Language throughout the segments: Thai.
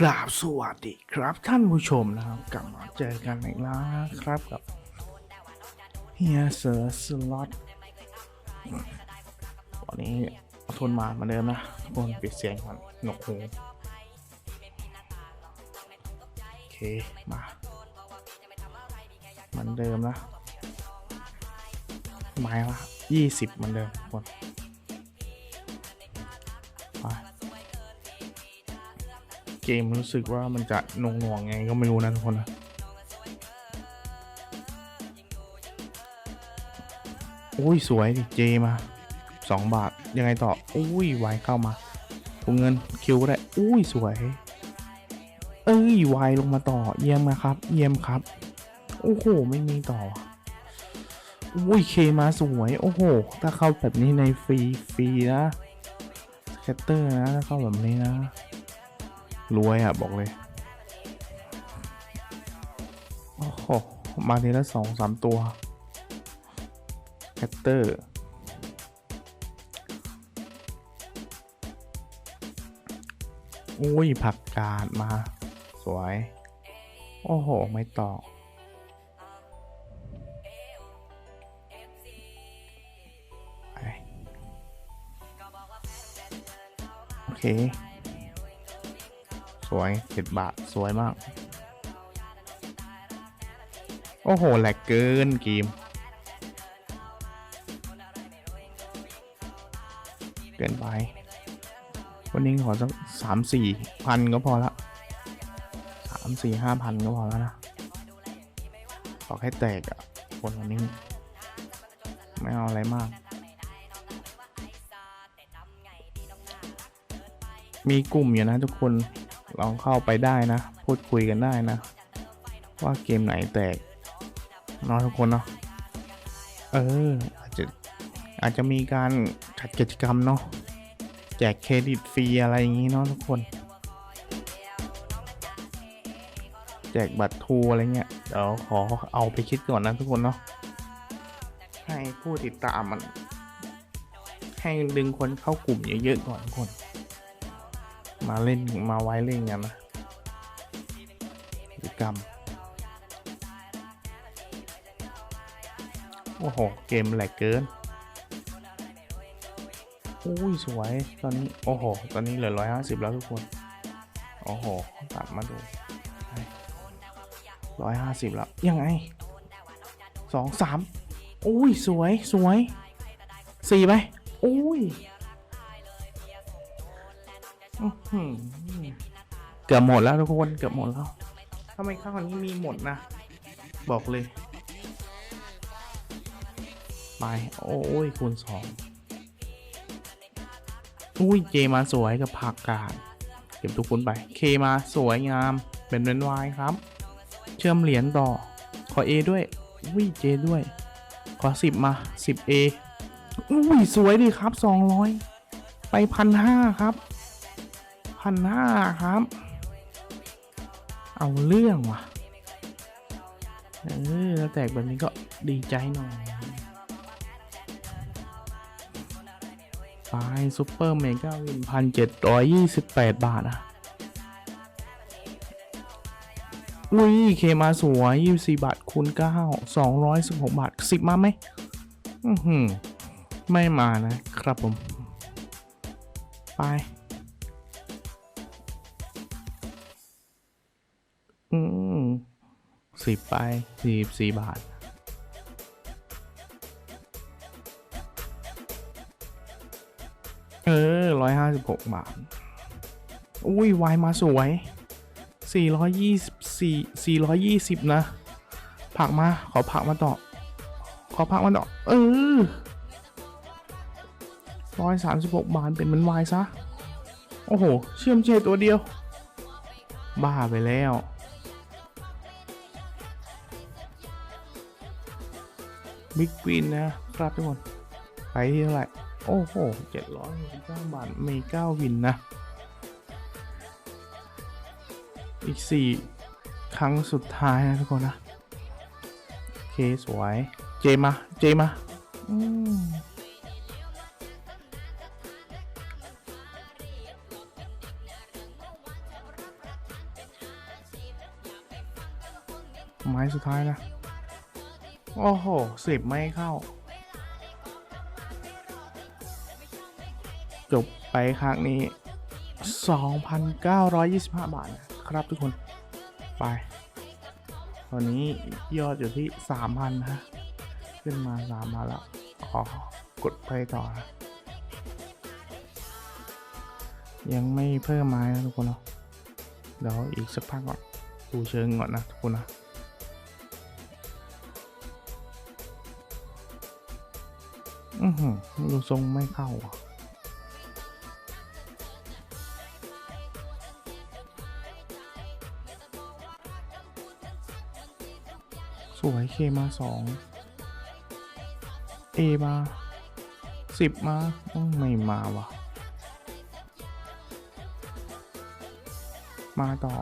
กราบสวัสดีครับท่านผู้ชมนะครับ กลับมาเจอกันอีกแล้วครับกับเฮียเสือสล็อตวันนี้อทนมาเหมือนเดิมนะทุกคนปิดเสียงก่อนหนกหูโอเค มาเหมือนเดิมนะไม้ละยี่สิบเหมือนเดิมทุกคน เกมรู้สึกว่ามันจะนงหน่วงๆไงก็ไม่รู้นะทุกคนนะอุ้ยสวยดิเจมาสองบาทยังไงต่ออุ้ยไวเข้ามาถุงเงินคิวก็ได้อุ้ยสวย เอ้ยไวลงมาต่อเยี่ยมนะครับ เยี่ยมครับโอ้โหไม่มีต่ออุ้ยเคมาสวยโอ้โห ถ้าเข้าแบบนี้ในฟรีฟรีนะสเกตเตอร์นะถ้าเข้าแบบนี้นะ รวยอะ บอกเลย โอ้โห มาทีละสองสามตัวแคตเตอร์อุ้ย ผักกาดมา สวย โอ้โห ไม่ต่อโอเค สวยเจ็ดบาท สวยมาก โอ้โห แหลกเกินเกม เกินไป วันนี้ขอสักสามสี่พันก็พอละสามสี่ห้าพันก็พอแล้วนะขอแค่แตกอะคนวันนี้ ไม่เอาอะไรมากมีกลุ่มอยู่นะทุกคน ลองเข้าไปได้นะ พูดคุยกันได้นะ ว่าเกมไหนแตกเนาะทุกคนเนาะเอออาจจะอาจจะมีการจัดกิจกรรมเนาะแจกเครดิตฟรีอะไรอย่างงี้เนาะทุกคน แจกบัตรทูอะไรเงี้ยเดี๋ยวขอเอาไปคิดก่อนนะทุกคนเนาะให้ผู้ติดตามมัน ให้ดึงคนเข้ากลุ่มเยอะๆก่อนทุกคน มาเล่นมาไว้เล่นกันนะกิจกรรม โอ้โห เกมแหลกเกินอุ้ยสวย ตอนนี้ โอ้โห ตอนนี้เหลือร้อยห้าสิบแล้วทุกคน โอ้โห ตัดมาดูร้อยห้าสิบแล้ว ยังไงสองสามอุ้ย สวย สวยสี่ไปอุ้ย อื้อหือเกือบหมดแล้วทุกคนเกือบหมดแล้วทำไมข้าวนี้มีหมดนะ บอกเลย ไป โอ้ยคูณสองอุ้ยเจมาสวยกับผักกาดเก็บทุกคนไป เคมาสวยงาม เป็นเวนวายครับ เชื่อมเหรียญต่อ ขอ A ด้วย อุ้ยเจด้วย ขอสิบมาสิบ A อุ้ยสวยดีครับสองร้อยไปพันห้าครับ พันห้าครับ เอาเรื่องว่ะ เออแล้วแตกแบบนี้ก็ดีใจหน่อยไปซูเปอร์เมกาวินพันเจ็ดร้อยยี่สิบแปดบาทอะอุ้ย เคมาสวยยี่สี่บาทคูณเก้าสองร้อยสิบหกบาทสิบมาไหม อือหือ ไม่มานะครับผม ไป สิบไปสี่สี่บาท เออร้อยห้าสิบหกบาท อุ้ยวายมาสวยสี่ร้อยยี่สิบสี่สี่ร้อยยี่สิบนะ ผักมา ขอผักมาต่อ ขอผักมาต่อ เออร้อยสามสิบหกบาทเป็นเหมันวายซะ โอ้โห เชื่อมเจตัวเดียว บ้าไปแล้ว บิ๊กวินนะครับทุกคนไปที่เท่าไหร่ โอ้โหเจ็ดร้อยบเก้าบาทมีเก้าวินนะ อีกสี่ครั้งสุดท้ายนะทุกคนนะเค สวย เจมา เจมาอืมไม้สุดท้ายนะ โอ้โหสิบไม่เข้า จบไปครั้งนี้ 2,925 บาทนะครับทุกคน ไป ตอนนี้ยอดอยู่ที่ 3,000นะฮะขึ้นมา3มาแล้วขอกดไปต่อนะยังไม่เพิ่มไม้นะทุกคนเนาะเดี๋ยวอีกสักพักก่อนดูเชิงก่อนนะทุกคนนะ อือหือดูทรงไม่เข้าอะสวยเคมาสองเอมาสิบมาอืมไม่มาว่ะ มาต่อ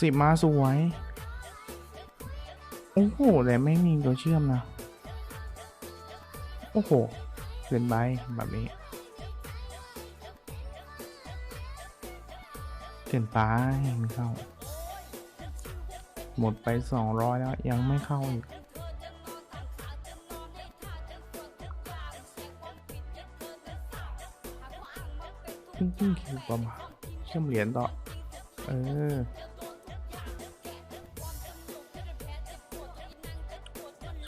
สิบมาสวย โอ้โห แต่ไม่มีตัวเชื่อมนะ โอ้โหเกินไปแบบนี้เกินไปไม่เข้า หมดไป 200 แล้วยังไม่เข้าอีกจริงๆคิวประมาณเชื่อมเหรียญต่อ เออ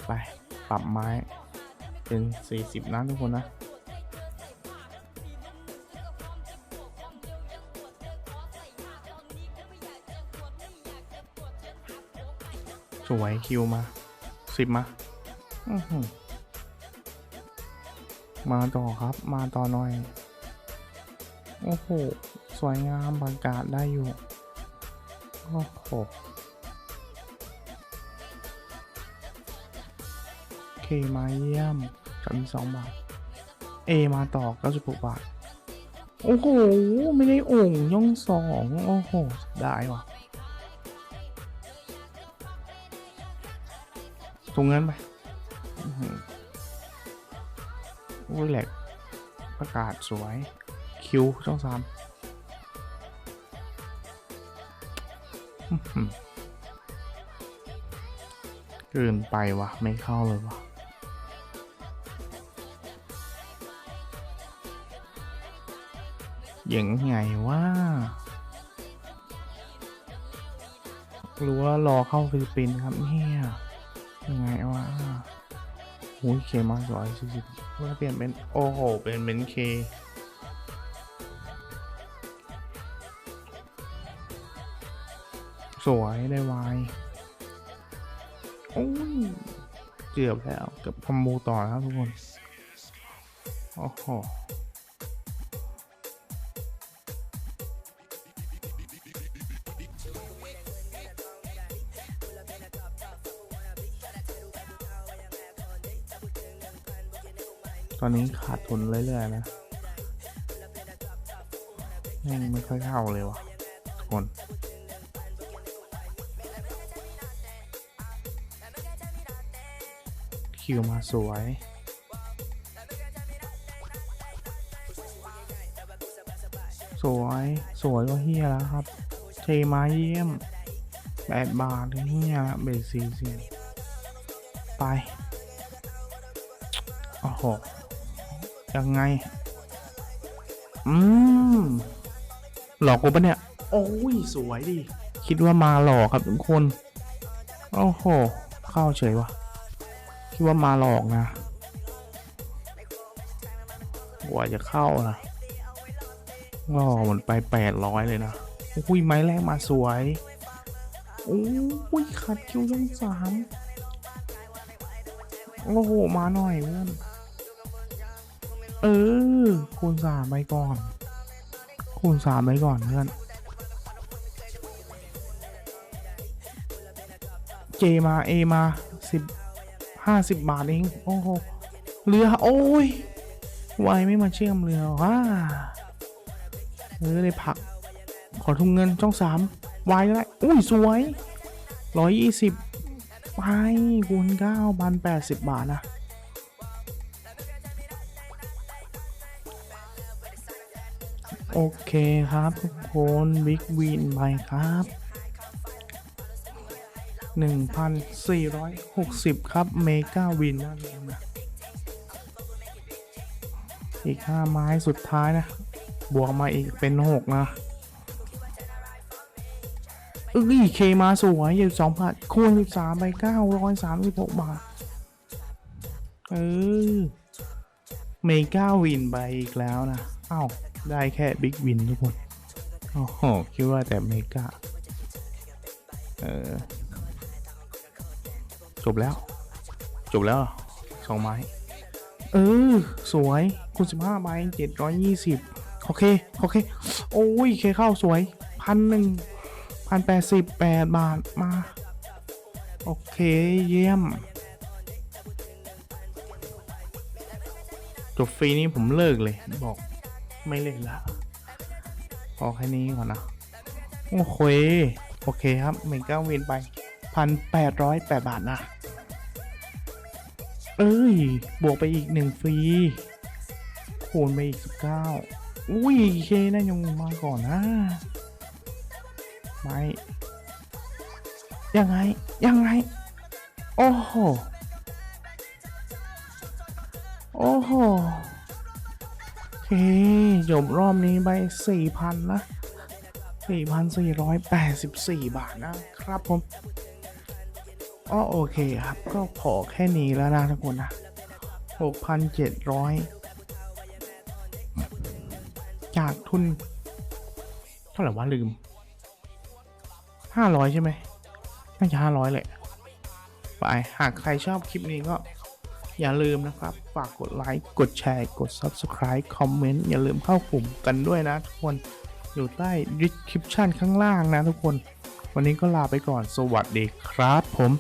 ไป ปรับไม้ เป็น 40นทุกคนนะ สวยคิวมาสิบมา มาต่อครับมาต่อหน่อย โอ้โห สวยงามบรรยากาศได้อยู่ โอ้โห เคมาเยี่ยมกับมีสองบาทเอมาต่อ96บาท โอ้โห ไม่ได้โอ่งย่องสองโอ้โหได้ว่ะถุงเงินไปอื้อหืออุ้ยแหลกประกาศสวย คิวช่องสามอื้อหือเกินไปวะไม่เข้าเลยวะ ยังไงว่ารือว่ารอเข้าฟิลิปปินส์ครับเนี่ยยังไงวะโอ้ยเคมาสวยสิบว่าเปลี่ยนเป็นโอ้โหเป็นเป็นเคสวยได้วายโอ้ยเกือบแล้วเกือบคอมโบต่อแล้วทุกคน โอ้โห ตอนนี้ขาดทุนเรื่อยๆนะยังไม่ค่อยเข้าเลยวะทุกคนคิวมาสวยสวยสวยก็เฮียแล้วครับเทมาเยี่ยมแปดบาทเฮียเบสสี่สี่ไป โอ้โห ยังไง อืม หลอกกูปะเนี่ย โอ้ย สวยดิ คิดว่ามาหลอกครับทุกคน โอ้โห เข้าเฉยวะคิดว่ามาหลอกนะกว่าจะเข้านะก็มันไปแปดร้อยเลยนะอุ้ยไม้แรกมาสวยโอ้ยขัดคิวยังสามโอ้โห มาหน่อยเพื่อน เออ คูณสามไปก่อน คูณสามไปก่อนเพื่อน เจมาเอมาสิบห้าสิบบาทเอง โอ้โห เรือ โอ้ย ไวไม่มาเชื่อมเรือว้าเออเลยผัก ขอทุงเงินช่องสามวายก็ได้อุ้ย สวยร้อยยี่สิบไปคูณเก้าพันแปดสิบบาทนะ โอเคครับทุกคนบิ๊กวินไปครับ 1,460 ครับ เมกาวินนั่นเองนะอีก 5 ไม้สุดท้ายนะ บวกมาอีกเป็น 6 นะเอ้ยเคมาสวยอยู่สองพันคูณ13ไป936บาท เออเมกาวินไปอีกแล้วนะ เอ้า ได้แค่บิ๊กวินทุกคนโอ้โหคิดว่าแต่เมกาเออจบแล้ว จบแล้วสองไม้ เออ สวยคูณสิบห้าใบเจ็ดร้อยยี่สิบโอเค โอเค โอ้ยเคเข้าสวยพันหนึ่งพันแปดสิบแปดบาทมา โอเค เยี่ยม จบฟรีนี้ผมเลิกเลยบอก ไม่เล่นละพอแค่นี้ก่อนนะ โอเคโอเคครับเมก้าวินไปพันแปดร้อยแปดบาทนะ เอ้ย บวกไปอีกหนึ่งฟรี คูณไปอีกสิบเก้าอุ้ยเคน่ายังมาก่อนนะไม่ยังไง ยังไง โอ้โห โอ้โห เคจบรอบนี้ไปสี่พันนะ4,484 บาทนะครับผมอ๋อโอเคครับ ก็พอแค่นี้แล้วนะทุกคนนะ 6,700 จากทุน เท่าไหร่วะลืม 500 ใช่ไหมน่าจะ500แหละไป หากใครชอบคลิปนี้ก็ อย่าลืมนะครับ ฝากกดไลค์ กดแชร์ กด Subscribe คอมเมนต์ อย่าลืมเข้ากลุ่มกันด้วยนะทุกคน อยู่ใต้ description ข้างล่างนะทุกคน วันนี้ก็ลาไปก่อน สวัสดีครับผม